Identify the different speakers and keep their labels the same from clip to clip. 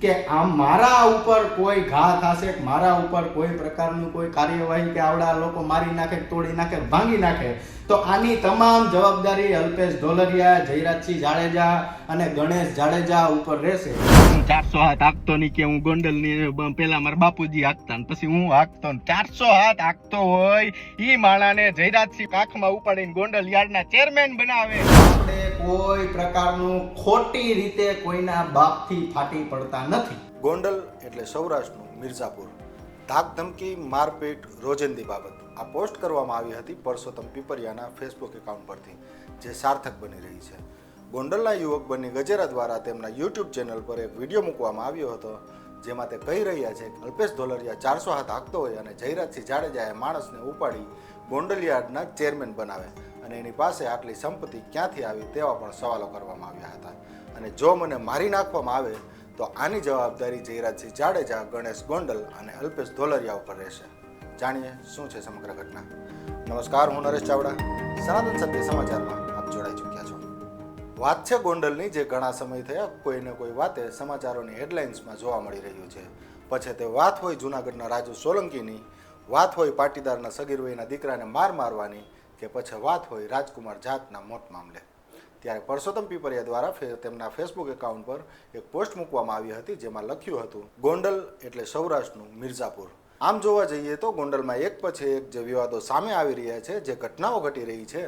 Speaker 1: કે આમ મારા ઉપર કોઈ ઘા થશે, મારા ઉપર કોઈ પ્રકારનું કોઈ કાર્યવાહી કે આવડા લોકો મારી નાખે, તોડી નાખે, ભાંગી નાખે, તો આની તમામ જવાબદારી અલ્પેશ ઢોલરિયા જયરાજસિંહ જાડેજા અને ગણેશ જાડેજા ઉપર રહેશે.
Speaker 2: ચારસો હાથ હાંકતો નહીં કે હું ગોંડલની પેલા મારા બાપુજી હાંકતા પછી હું હાંકતો ચારસો હાથ હાંકતો હોય, ઈ માણાને જયરાજસિંહ કાખમાં ઉપાડીને ગોંડલ યાર્ડના ચેરમેન બનાવે.
Speaker 1: આપણે કોઈ પ્રકારનું ખોટી રીતે કોઈના બાપથી ફાટી પડતા નથી.
Speaker 3: ગોંડલ એટલે સૌરાષ્ટ્રનું મિર્ઝાપુર. ધાક ધમકી, મારપીટ, રોજિંદી બાબત. આ પોસ્ટ કરવામાં આવી હતી પરસોત્તમ પીપરિયાના ફેસબુક એકાઉન્ટ પરથી, જે સાર્થક બની રહી છે. ગોંડલના યુવક બની ગજેરા દ્વારા તેમના યુટ્યુબ ચેનલ પર એક વીડિયો મૂકવામાં આવ્યો હતો, જેમાં તે કહી રહ્યા છે કે અલ્પેશ ધોલરિયા ચારસો હાથ હાંકતો હોય અને જયરાજસિંહ જાડેજાએ માણસને ઉપાડી ગોંડલ યાર્ડના ચેરમેન બનાવે અને એની પાસે આટલી સંપત્તિ ક્યાંથી આવી તેવા પણ સવાલો કરવામાં આવ્યા હતા. અને જો મને મારી નાખવામાં આવે, તો આની જવાબદારી જયરાજસિંહ જાડેજા, ગણેશ ગોંડલ અને અલ્પેશ ધોલરિયા ઉપર રહેશે. જાણીએ શું છે સમગ્ર ઘટના. નમસ્કાર, હું નરેશ ચાવડા. સનાતન સત્ય સમાચારમાં આપ જોડાઈ ચૂક્યા છો. વાત છે ગોંડલની, જે ઘણા સમય થયા કોઈને કોઈ વાતે સમાચારોની હેડલાઇન્સમાં જોવા મળી રહ્યું છે. પછી તે વાત હોય જૂનાગઢના રાજુ સોલંકીની, વાત હોય પાટીદારના સગીર વયના દીકરાને માર મારવાની કે પછી વાત હોય રાજકુમાર જાતના મોત મામલે. ત્યારે પરસોત્તમ પીપરિયા દ્વારા તેમના ફેસબુક એકાઉન્ટ પર એક પોસ્ટ મૂકવામાં આવી હતી જેમાં લખ્યું હતું, ગોંડલ એટલે સૌરાષ્ટ્રનું મિર્ઝાપુર. આમ જોવા જઈએ તો ગોંડલમાં એક પછી એક જે વિવાદો સામે આવી રહ્યા છે, જે ઘટનાઓ ઘટી રહી છે,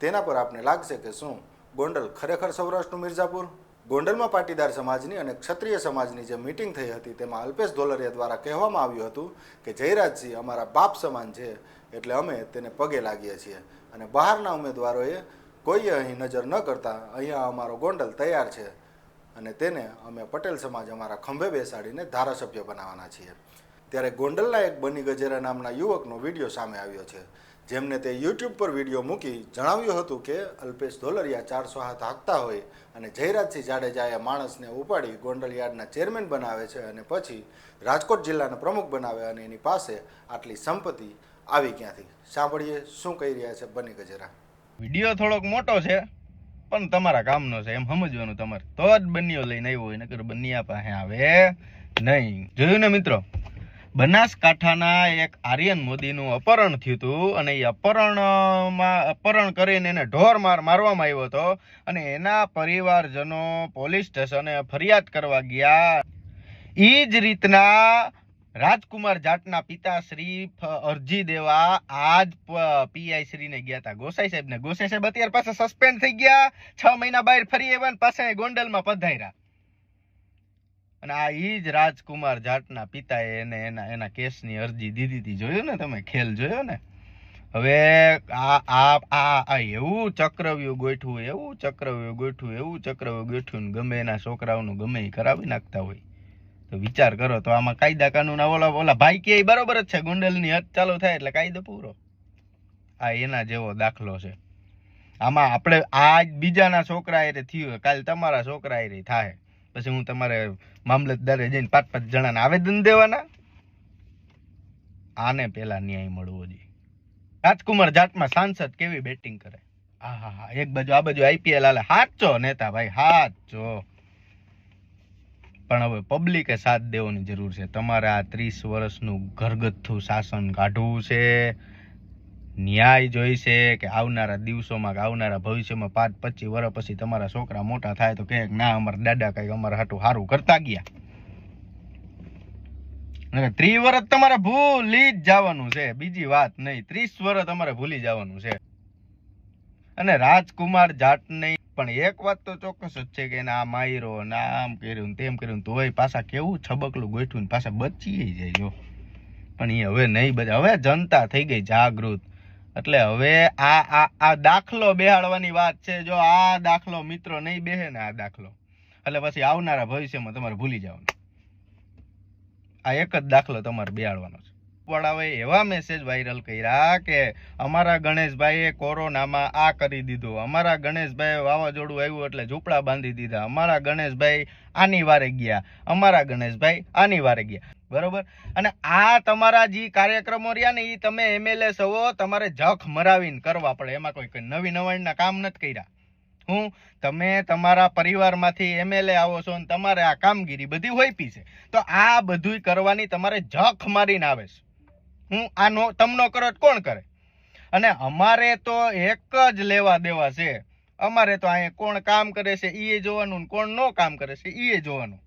Speaker 3: તેના પર આપને લાગશે કે શું ગોંડલ ખરેખર સૌરાષ્ટ્રનું મિર્ઝાપુર? ગોંડલમાં પાટીદાર સમાજની અને ક્ષત્રિય સમાજની જે મિટિંગ થઈ હતી, તેમાં અલ્પેશ ધોલરિયા દ્વારા કહેવામાં આવ્યું હતું કે જયરાજસિંહ અમારા બાપ સમાન છે, એટલે અમે તેને પગે લાગીએ છીએ. અને બહારના ઉમેદવારોએ કોઈએ અહીં નજર ન કરતા અહીંયા અમારો ગોંડલ તૈયાર છે અને તેને અમે પટેલ સમાજ અમારા ખંભે બેસાડીને ધારાસભ્ય બનાવવાના છીએ. ત્યારે ગોંડલના એક બની ગજેરા નામના યુવકનો વીડિયો સામે આવ્યો છે. જેમને તે યુટ્યુબ પર વીડિયો મૂકી જણાવ્યું હતું કે અલ્પેશ ધોલરિયા ચારસો હાથ હાંકતા હોય અને જયરાજસિંહ જાડેજાએ માણસને ઉપાડી ગોંડલ યાર્ડના ચેરમેન બનાવે છે અને પછી રાજકોટ જિલ્લાના પ્રમુખ બનાવે અને એની પાસે આટલી સંપત્તિ આવી ક્યાંથી? સાંભળીએ શું કહી રહ્યા છે બની ગજરા.
Speaker 2: વીડિયો થોડોક મોટો છે, પણ તમારા કામનો છે, એમ સમજવાનું તમારે. તો જ બન્યો લઈને આવ્યો હોય, નકર બન્યા પાસે આવે નહીં. જોયું ને મિત્રો? બનાસકાંઠાના એક આર્યન મોદીનું અપહરણ થયું હતું અને એ અપહરણમાં, અપહરણ કરીને એને ઢોર માર, મારવામાં આવ્યો હતો અને એના પરિવારજનો પોલીસ સ્ટેશને ફરિયાદ કરવા ગયા. એ જ રીતના રાજકુમાર જાટના પિતા શ્રી અરજી દેવા આજ પીઆઈ શ્રીને ગયા હતા ગોસાઈ સાહેબ ને ગોસાઈ સાહેબ અત્યારે પાછા સસ્પેન્ડ થઈ ગયા. છ મહિના બહાર ફરી આવ્યા પાસે ગોંડલમાં પધાર્યા. અને આ ઈ જ રાજકુમાર જાટના પિતાએ એને એના એના કેસની અરજી દીધી હતી જોયું ને તમે? ખેલ જોયો ને? હવે આ આ આ આ એવું ચક્રવ્યૂહ ગોઠવું, એવું ચક્રવ્યૂહ ગોઠવું, એવું ચક્રવ્યૂહ ગોઠવું ગમે એના છોકરાઓનું ગમે એ કરાવી નાખતા હોય. તો વિચાર કરો, તો આમાં કાયદા કાનૂન ઓલા ઓલા ભાઈ કે બરોબર જ છે. ગુંડલની હદ ચાલુ થાય એટલે કાયદો પૂરો. આ એના જેવો દાખલો છે. આમાં આપણે આજ બીજાના છોકરા એ થયું કાલ તમારા છોકરા એ થાય. પછી હું તમારે મામલતદારે જઈને પાંચ પાંચ જણાને આવેદન દેવાના? આને પેલા ન્યાય મળવો જોઈએ. રાજકુમાર જાટમાં સાંસદ કેવી બેટિંગ કરે? હા હા હા, એક બાજુ, આ બાજુ આઈપીએલ હાલે. હાચો નેતા ભાઈ હાચો. પણ હવે પબ્લિકે સાથ દેવાની જરૂર છે. તમારે આ ત્રીસ વર્ષનું ઘરગથ્થું શાસન કાઢવું છે. ન્યાય જોઈશે કે આવનારા દિવસોમાં કે આવનારા ભવિષ્યમાં પાંચ પચીસ વર્ષ પછી તમારા છોકરા મોટા થાય તો કહે ના, અમારા દાદા કંઈક અમારા હાટું સારું કરતા ગયા. ત્રીસ વર્ષ તમારે ભૂલી જ જવાનું છે. બીજી વાત નહીં. ત્રીસ વર્ષ તમારે ભૂલી જવાનું છે. અને રાજકુમાર જાટને પણ એક વાત તો ચોક્કસ જ છે કે આ માયરો ને આમ કર્યું તેમ કર્યું તોય પાછા કેવું છબકલું ગોઠવું પાછા બચી જાય જો. પણ એ હવે નહીં બચે. હવે જનતા થઈ ગઈ જાગૃત. એટલે હવે આ આ આ દાખલો બેહાડવાની વાત છે. જો આ દાખલો મિત્રો નહીં બેહે ને આ દાખલો. એટલે પછી આવનારા ભવિષ્યમાં તમારે ભૂલી જવાનું. આ એક જ દાખલો તમારે બેહાડવાનો છે. વડાઓએ એવા મેસેજ વાયરલ કર્યા કે અમારા ગણેશભાઈએ કોરોનામાં આ કરી દીધું. અમારા ગણેશભાઈ વાવાઝોડું આવ્યું એટલે ઝૂંપડા બાંધી દીધા. અમારા ગણેશભાઈ આની વારે ગયા. અમારા ગણેશભાઈ આની વારે ગયા. બરોબર? અને આ તમારા જે કાર્યક્રમો રહ્યા ને એ તમે એમએલએ સવો તમારે જખ મરાવીને કરવા પડે. એમાં કોઈ નવી નવાણના કામ નથી કર્યા. હું? તમે તમારા પરિવારમાંથી એમએલએ આવો છો અને તમારે આ કામગીરી બધી હોઈપી છે. તો આ બધુંય કરવાની તમારે જખ મારીને આવે છે. હું આનો તમનો કરો કોણ કરે? અને અમારે તો એક જ લેવા દેવા છે. અમારે તો અહીંયા કોણ કામ કરે છે એ જોવાનું કોણ નો કામ કરે છે એ જોવાનું.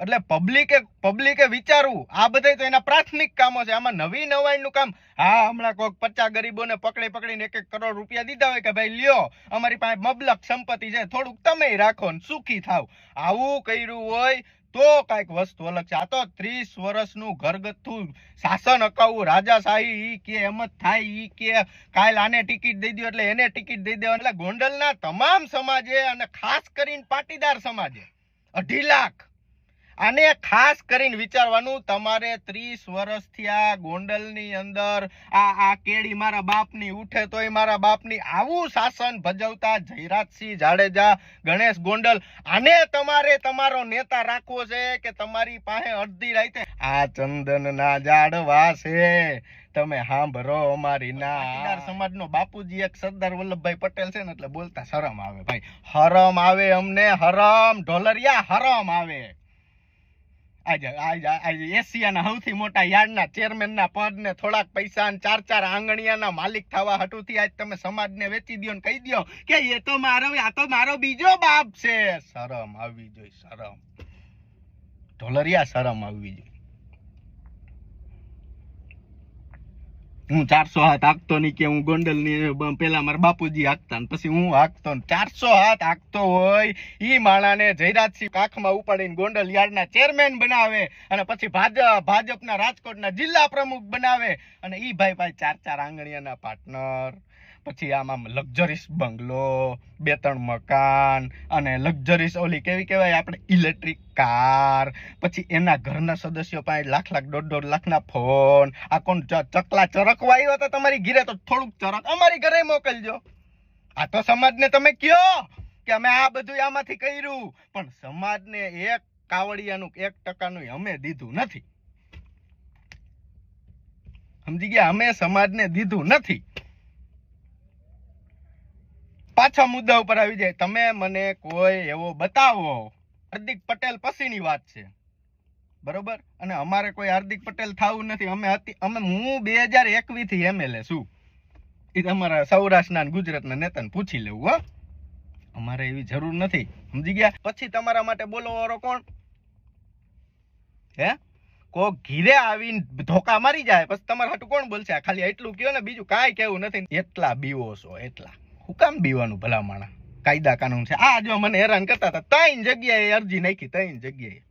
Speaker 2: એટલે પબ્લિકે પબ્લિકે વિચારવું. આ બધા તો એના પ્રાથમિક કામો છે. આમાં નવી નવાઈનું કામ, હા, હમણાં કોઈક પચાસ ગરીબોને પકડી પકડીને એક એક કરોડ રૂપિયા દીધા હોય કે ભાઈ લ્યો, અમારી પાસે મબલક સંપત્તિ છે, થોડુંક તમે રાખો ને સુખી થાવ. આવું કર્યું હોય તો કાંઈક વસ્તુ અલગ છે. આ તો ત્રીસ વર્ષનું ઘરગથ્થું શાસન અકાવું. રાજાશાહી ઈ કે એમ જ થાય, ઈ કે કાલ આને ટિકિટ દઈ દો એટલે એને ટિકિટ દઈ દેવા એટલે ગોંડલના તમામ સમાજે અને ખાસ કરીને પાટીદાર સમાજે અઢી લાખ આને ખાસ કરીને વિચારવાનું તમારે ત્રીસ વર્ષથી આ ગોંડલની અંદર આ આ કેડી મારા બાપની ઉઠે તોય મારા બાપની આવું શાસન ભજવતા જયરાજસિંહ જાડેજા ગણેશ ગોંડલ આને તમારે તમારો નેતા રાખવો છે કે તમારી પાસે અડધી રાતે આ ચંદનના ઝાડવા છે. તમે સાંભળો અમારી ના. સમાજનો બાપુજી એક સરદાર વલ્લભભાઈ પટેલ છે ને એટલે બોલતા શરમ આવે ભાઈ. હરમ આવે અમને હરમ ઢોલરિયા હરમ આવે. એશિયાના સૌથી મોટા યાર્ડના ચેરમેનના પદ ને થોડાક પૈસા ને ચાર ચાર આંગણિયાના માલિક થવા હટુથી આજ તમે સમાજને વેચી દ્યો ને કહી દ્યો કે એ તો મારો, આ તો મારો બીજો બાપ છે. શરમ આવવી જોઈએ, શરમ. ઢોલરિયા શરમ આવવી જોઈએ. હું ચારસો હાથ હાંકતો નહીં કે હું ગોંડલની પેલા મારા બાપુજી હાંકતા ને પછી હું હાંકતો ચારસો હાથ હાંકતો હોય ઈ માણાને જયરાજસિંહ કાખમાં ઉપાડીને ગોંડલ યાર્ડના ચેરમેન બનાવે અને પછી ભાજપ ભાજપના રાજકોટના જિલ્લા પ્રમુખ બનાવે. અને ઈ ભાઈ ભાઈ ચાર ચાર આંગણીયાના પાર્ટનર પછી આમાં લક્ઝરીસ બંગલો, બે ત્રણ મકાન અને લક્ઝરીસ ઓલી કેવી કહેવાય આપણે, ઇલેક્ટ્રિક કાર, પછી એના ઘરના સદસ્યો પાસે લાખ લાખ, દોઢ દોઢ લાખના ફોન, આ કોણ ચકલા ચરકવા આવ્યો તમારી ઘરે તો થોડુંક ચરક. અમારી ઘરે મોકલજો. આ તો સમાજને તમે કયો કે અમે આ બધું આમાંથી કર્યું. પણ સમાજને એક કાવડિયાનું, એક ટકાનું અમે દીધું નથી. સમજી ગયા? અમે સમાજને દીધું નથી. પાછા મુદ્દા ઉપર આવી જાય. તમે મને કોઈ એવો બતાવો. હાર્દિક પટેલ પછીની વાત છે. બરોબર? અને અમારે કોઈ હાર્દિક પટેલ થવું નથી. અમે અમે હું બે હજાર એકવીસથી એમએલએ છું. એ તમારા સૌરાષ્ટ્રના ગુજરાતના નેતાને પૂછી લેવું, હો. અમારે એવી જરૂર નથી. સમજી ગયા? પછી તમારા માટે બોલો વાળો કોણ? હે? કો ઘીરે આવીને ધોકા મારી જાય. પછી તમારા હાટુ કોણ બોલશે? ખાલી એટલું કયો ને? બીજું કાંઈ કેવું નથી. એટલા બીવો છો, એટલા. હું કામ બીવાનું ભલા માણા કાયદા કાનૂન છે. આ જો મને હેરાન કરતા હતા, ત્રણ જગ્યાએ અરજી નાખી, ત્રણ જગ્યાએ.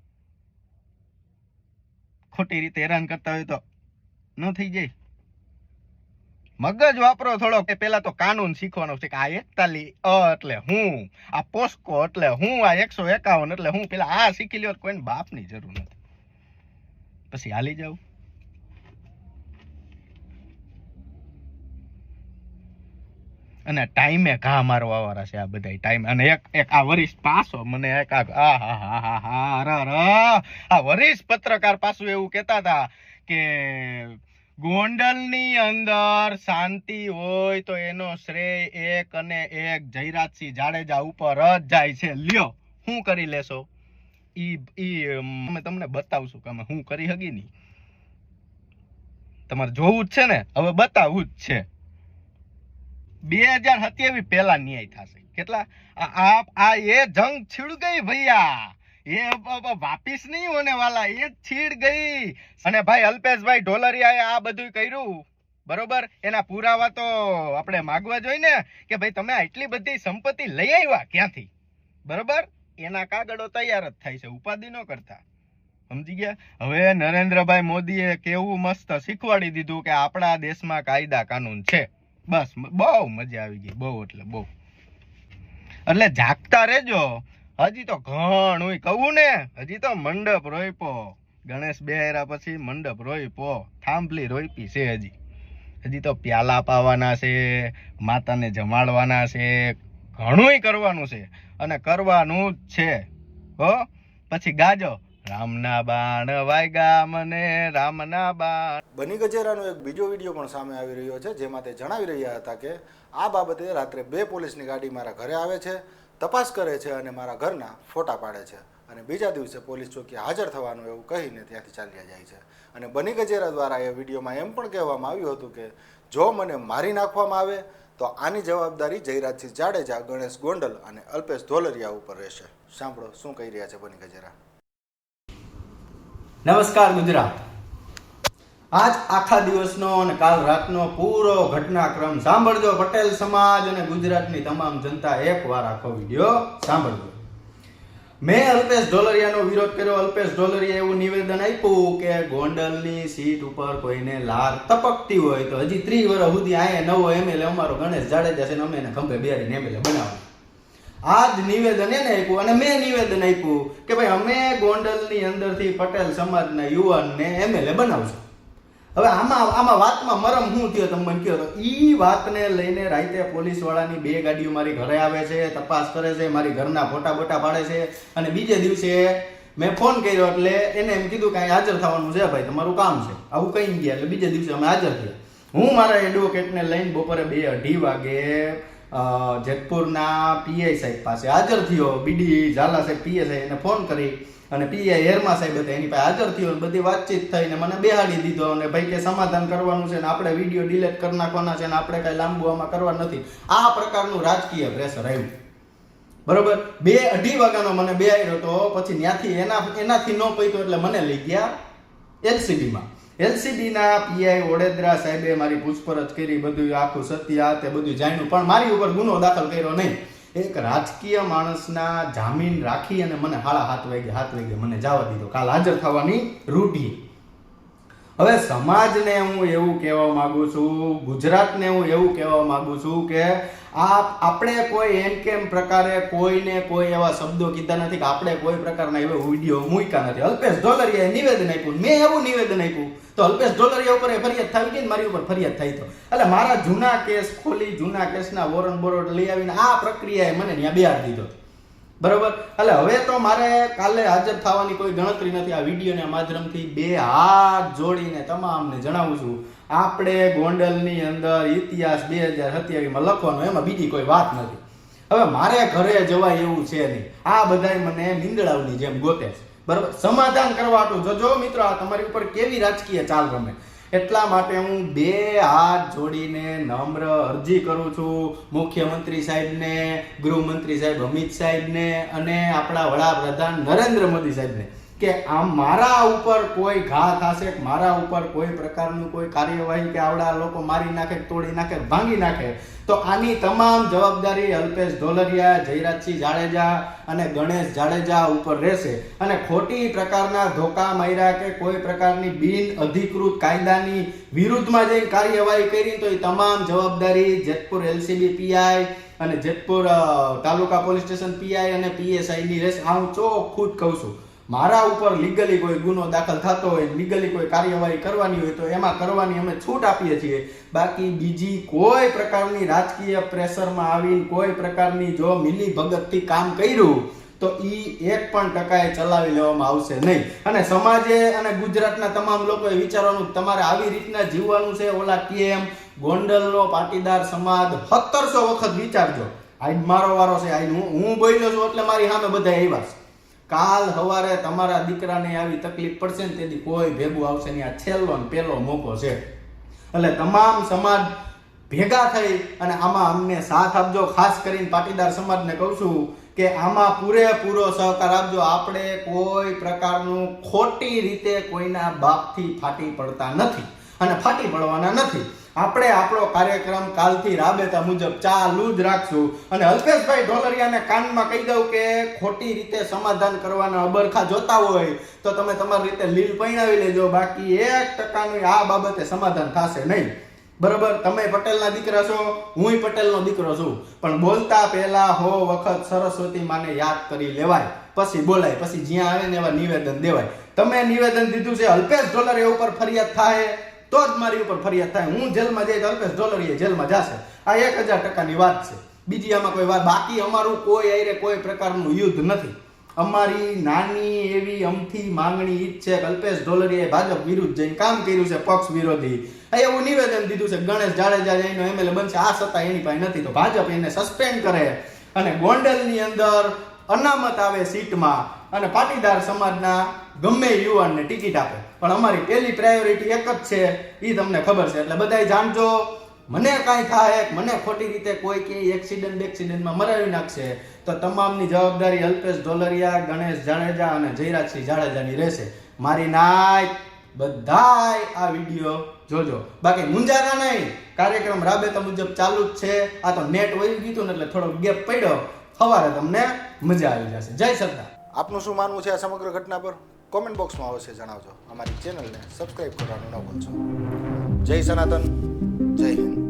Speaker 2: ખોટી રીતે હેરાન કરતા હોય તો ન થઈ જાય. મગજ વાપરો થોડો કે પેલા તો કાનૂન શીખવાનો છે કે આ એકતાલી અ એટલે હું, આ પોસ્કો એટલે હું, આ એકસો એકાવન એટલે હું, પેલા આ શીખી લ્યો, કોઈને બાપની જરૂર નથી. પછી હાલી જાવ અને ટાઈમે ઘા મારવા વાળા છે આ બધા ટાઈમ અને એક એક આ વરિષ્ઠ પાસો મને એક આ હા હા હા હા આ વરિષ્ઠ પત્રકાર પાછું એવું કહેતા હતા કે ગોંડલની અંદર શાંતિ હોય તો એનો શ્રેય એક અને એક જયરાજસિંહ જાડેજા ઉપર જ જાય છે. લ્યો શું કરી લેશો? ઈ ઈ, અમે તમને બતાવશું કે અમે શું કરી હગી નહીં તમારે જોવું જ છે ને? હવે બતાવવું જ છે. બે હજાર સત્યાવીસ પહેલા ન્યાય થશે. કેટલા? આ એ જંગ છીડ ગઈ ભૈયા. એ વાપિસ નહીં હોને વાલા, એ છીડ ગઈ. અને ભાઈ અલ્પેશભાઈ ઢોલરિયાએ આ બધું કર્યું. બરોબર? એના પુરાવા તો આપણે માગવા જોઈએ ને કે ભાઈ તમે આટલી બધી સંપત્તિ લઈ આવ્યા ક્યાંથી? બરોબર? એના કાગળો તૈયાર જ થાય છે, ઉપાધિ ન કરતા. સમજી ગયા? હવે નરેન્દ્રભાઈ મોદીએ કેવું મસ્ત શીખવાડી દીધું કે આપણા દેશમાં કાયદા કાનૂન છે. બસ બહુ મજા આવી ગઈ, બહુ એટલે બહુ. એટલે જાગતા રહેજો. હજી તો ઘણું કહું ને, હજી તો મંડપ રોઈપો ગણેશ બેહરા પછી મંડપ રોઈપો થાંભલી રોઈપી છે હજી. હજી તો પ્યાલા પાવાના છે, માતાને જમાડવાના છે, ઘણુંય કરવાનું છે. અને કરવાનું જ છે. હો, પછી ગાજો. રામના બાણ વાયગા મને, રામના બાણ.
Speaker 3: બની ગજેરાનો એક બીજો વીડિયો પણ સામે આવી રહ્યો છે, જેમાં તે જણાવી રહ્યા હતા કે આ બાબતે રાત્રે બે પોલીસની ગાડી મારા ઘરે આવે છે, તપાસ કરે છે અને મારા ઘરના ફોટા પાડે છે. અને બીજા દિવસે પોલીસ ચોકી હાજર થવાનું એવું કહીને ત્યાંથી ચાલ્યા જાય છે. અને બની ગજેરા દ્વારા એ વિડીયોમાં એમ પણ કહેવામાં આવ્યું હતું કે, જો મને મારી નાખવામાં આવે, તો આની જવાબદારી જયરાજસિંહ જાડેજા, ગણેશ ગોંડલ અને અલ્પેશ ધોલરિયા ઉપર રહેશે. સાંભળો શું કહી રહ્યા છે બની ગજેરા.
Speaker 2: નમસ્કાર ગુજરાત. આજ આખા દિવસનો અને કાલ રાતનો પૂરો ઘટનાક્રમ સાંભળજો. પટેલ સમાજ અને ગુજરાતની તમામ જનતા એકવાર આખો વીડિયો સાંભળજો. મેં અલ્પેશ ઢોલરિયાનો વિરોધ કર્યો. અલ્પેશ ઢોલરિયા એવું નિવેદન આપ્યું કે ગોંડલની સીટ ઉપર કોઈને લાર તપકતી હોય તો હજી ત્રીસ વર્ષ સુધી અહીંયા નવો એમએલએ અમારો ગણેશ જાડેજા છે ને અમે એને ખંભે બેરીને એમએલએ બનાવ્યો આ જ નિવેદન એને આપ્યું અને મેં નિવેદન આપ્યું કે ભાઈ અમે ગોંડલની અંદરથી પટેલ સમાજના યુવાનને એમએલએ બનાવશું હવે આમાં આમાં વાતમાં મરમ હું થયો તમે મને કહો તો ઈ વાતને લઈને રાતે પોલીસ વાળાની બે ગાડીઓ મારી ઘરે આવે છે, તપાસ કરે છે, મારી ઘરના ફોટા બોટા પાડે છે અને બીજે દિવસે મેં ફોન કર્યો એટલે એને એમ કીધું કે હાજર થવાનું છે ભાઈ, તમારું કામ છે. આવું કહી ગયા એટલે બીજે દિવસે અમે હાજર થયા. હું મારા એડવોકેટને લઈને બપોરે બે અઢી વાગે જેતપુરના પીઆઈ સાહેબ પાસે હાજર થયો. બીડી ઝાલા સાહેબ પીએસઆઈ એને ફોન કરી અને પીઆઈ હેરમા સાહેબ હતા, એની પાસે હાજર થયો બધી વાતચીત થઈને મને બેહાડી દીધો અને ભાઈ કે સમાધાન કરવાનું છે ને આપણે વીડિયો ડિલેટ કરી નાખવાના છે ને આપણે કઈ લાંબુ આમાં કરવા નથી. આ પ્રકારનું રાજકીય પ્રેશર આવ્યું. બરોબર? બે અઢી વાગ્યાનો મને બે આવ્યો તો પછી ત્યાંથી એના, એનાથી ન પૈતો એટલે મને લઈ ગયા એલસીબીમાં. એલસીબીના પીઆઈ વડોદરા સાહેબે મારી પૂછપરછ કરી, બધું આખું સત્ય આ તે બધું જાણ્યું. પણ મારી ઉપર ગુનો દાખલ કર્યો નહીં. એક રાજકીય માણસના જામીન રાખી અને મને હાળા હાથ વાગે હાથ વાગે મને જવા દીધો. કાલ હાજર થવાની રૂઢી હવે સમાજને હું એવું કહેવા માંગુ છું, ગુજરાતને હું એવું કહેવા માંગુ છું કે આ આપણે કોઈ એમ કેમ પ્રકારે કોઈને કોઈ એવા શબ્દો કીધા નથી કે આપણે કોઈ પ્રકારના એવા વીડિયો મૂક્યા નથી. અલ્પેશ ઢોલરિયાએ નિવેદન આપ્યું. મેં એવું નિવેદન આપ્યું. તો અલ્પેશ ઢોલરિયા ઉપર ફરિયાદ થઈ ગઈ ને મારી ઉપર ફરિયાદ થઈ તો. એટલે મારા જૂના કેસ ખોલી, જૂના કેસના વોરન બોરોટ લઈ આવીને આ પ્રક્રિયાએ મને ત્યાં બિહાર દીધો. બરોબર? એટલે હવે તો મારે કાલે હાજર થવાની કોઈ ગણતરી નથી. આ વિડીયોના માધ્યમથી બે હાથ જોડીને તમામને જણાવું છું. આપણે ગોંડલની અંદર ઇતિહાસ બે હજાર સત્યાવીસમાં લખવાનો, એમાં બીજી કોઈ વાત નથી. હવે મારે ઘરે જવાય એવું છે નહીં. આ બધાય મને નીંદડાવની જેમ ગોતે છે. બરોબર? સમાધાન તો જોજો મિત્રો, આ તમારી ઉપર કેવી રાજકીય ચાલ રમે. એટલા માટે હું બે હાથ જોડીને નમ્ર અરજી કરું છું. મુખ્યમંત્રી સાહેબને, ગૃહમંત્રી સાહેબ અમિત સાહેબને અને આપણા વડાપ્રધાન નરેન્દ્ર મોદી સાહેબને. કે આમ મારા ઉપર કોઈ ઘા થશે, મારા ઉપર કોઈ પ્રકારનું કોઈ કાર્યવાહી કે આવડા લોકો મારી નાખે તોડી નાખે, ભાંગી નાખે, તો આની તમામ જવાબદારી અલ્પેશ ઢોલરિયા જયરાજસિંહ જાડેજા અને ગણેશ જાડેજા ઉપર રહેશે. અને ખોટી પ્રકારના ધોકા માર્યા કે કોઈ પ્રકારની બિન અધિકૃત કાયદાની વિરુદ્ધમાં જઈને કાર્યવાહી કરી, તો એ તમામ જવાબદારી જેતપુર એલસીબી પીઆઈ અને Jetpur taluka police station PI અને પીએસઆઈની રહેશે. આ હું ચોખ્ખું જ કહું છું. મારા ઉપર લીગલી કોઈ ગુનો દાખલ થતો હોય લીગલી કોઈ કાર્યવાહી કરવાની હોય તો એમાં કરવાની અમે છૂટ આપીએ છીએ. બાકી બીજી કોઈ પ્રકારની રાજકીય પ્રેશરમાં આવીને કોઈ પ્રકારની જો મિલી ભગતથી કામ કર્યું, તો એ એક પણ ટકાએ ચલાવી લેવામાં આવશે નહીં. અને સમાજે અને ગુજરાતના તમામ લોકોએ વિચારવાનું તમારે આવી રીતના જીવવાનું છે? ઓલા કેમ ગોંડલનો પાટીદાર સમાજ સત્તરસો વખત વિચારજો. આજ મારો વારો છે આજ હું હું બોલ્યો છું એટલે મારી સામે બધા આવ્યા છે. કાલ સવારે તમારા દીકરાને આવી તકલીફ પડશે ને તેથી કોઈ ભેગું આવશે નહીં. આ છેલ્લો ને પહેલો મોકો છે. એટલે તમામ સમાજ ભેગા થઈ અને આમાં અમને સાથ આપજો. ખાસ કરીને પાટીદાર સમાજને કહું છું કે આમાં પૂરેપૂરો સહકાર આપજો. આપણે કોઈ પ્રકારનું ખોટી રીતે કોઈના બાપથી ફાટી પડતા નથી અને ફાટી પડવાના નથી. આપણે આપણો કાર્યક્રમ કાલથી રાબેતા મુજબ ચાલુ જ રાખશું. અને અલ્પેશભાઈ ઢોલરિયાને કાનમાં કહી દઉં કે ખોટી રીતે સમાધાન કરવાના અબરખા જોતા હોય તો તમે તમારી રીતે લીલ પૈણાવી લેજો. બાકી એક ટકાનું આ બાબતે સમાધાન થશે નહીં. બરોબર? તમે પટેલના દીકરા છો હું પટેલનો દીકરો છું. પણ બોલતા પહેલા હો વખત સરસ્વતી માને યાદ કરી લેવાય. પછી બોલાય, પછી જ્યાં આવે ને એવા નિવેદન દેવાય. તમે નિવેદન દીધું છે, અલ્પેશ ઢોલરિયા ઉપર ફરિયાદ થાય. તો જ મારી ઉપર ફરિયાદ થાય. હું જેલમાં જઈ તો અલ્પેશ ડોલરીએ જેલમાં જશે. આ એક હજાર ટકાની વાત છે. બીજી આમાં કોઈ વાત બાકી અમારું કોઈ આયરે કોઈ પ્રકારનું યુદ્ધ નથી. અમારી નાની એવી અમથી માંગણી ઈ છે અલ્પેશ ઢોલરિયાએ ભાજપ વિરુદ્ધ જઈને કામ કર્યું છે પક્ષ વિરોધી. એવું નિવેદન દીધું છે ગણેશ જાડેજા જઈને એમએલએ બનશે, આ સત્તા એની પાસે નથી. તો ભાજપ એને સસ્પેન્ડ કરે. અને ગોંડલની અંદર અનામત આવે સીટમાં. અને પાટીદાર સમાજના ગમે યુવાનને ટિકિટ આપે. પણ અમારી પહેલી પ્રાયોરિટી એક જ છે એ તમને ખબર છે. એટલે બધાય જાણજો, મને કાંઈ થાય, મને ખોટી રીતે કોઈ કઈ એક્સિડન્ટ એક્સિડન્ટમાં મરાવી નાખશે, તો તમામની જવાબદારી અલ્પેશ ઢોલરિયા, ગણેશ જાડેજા અને જયરાજસિંહ જાડેજાની રહેશે. મારી નાય, બધાય આ વીડિયો જોજો. બાકી મુંજારા નહીં. કાર્યક્રમ રાબેતા મુજબ ચાલુ જ છે. આ તો નેટ વહી ગયું ને એટલે થોડો ગેપ પડ્યો. સવારે તમને મજા આવી જશે. જય સરદાર.
Speaker 3: આપનું શું માનવું છે આ સમગ્ર ઘટના પર? કોમેન્ટ બોક્સમાં અવશ્ય જણાવજો. અમારી ચેનલને સબસ્ક્રાઈબ કરવાનું ન ભૂલશો. જય સનાતન, જય હિન્દ.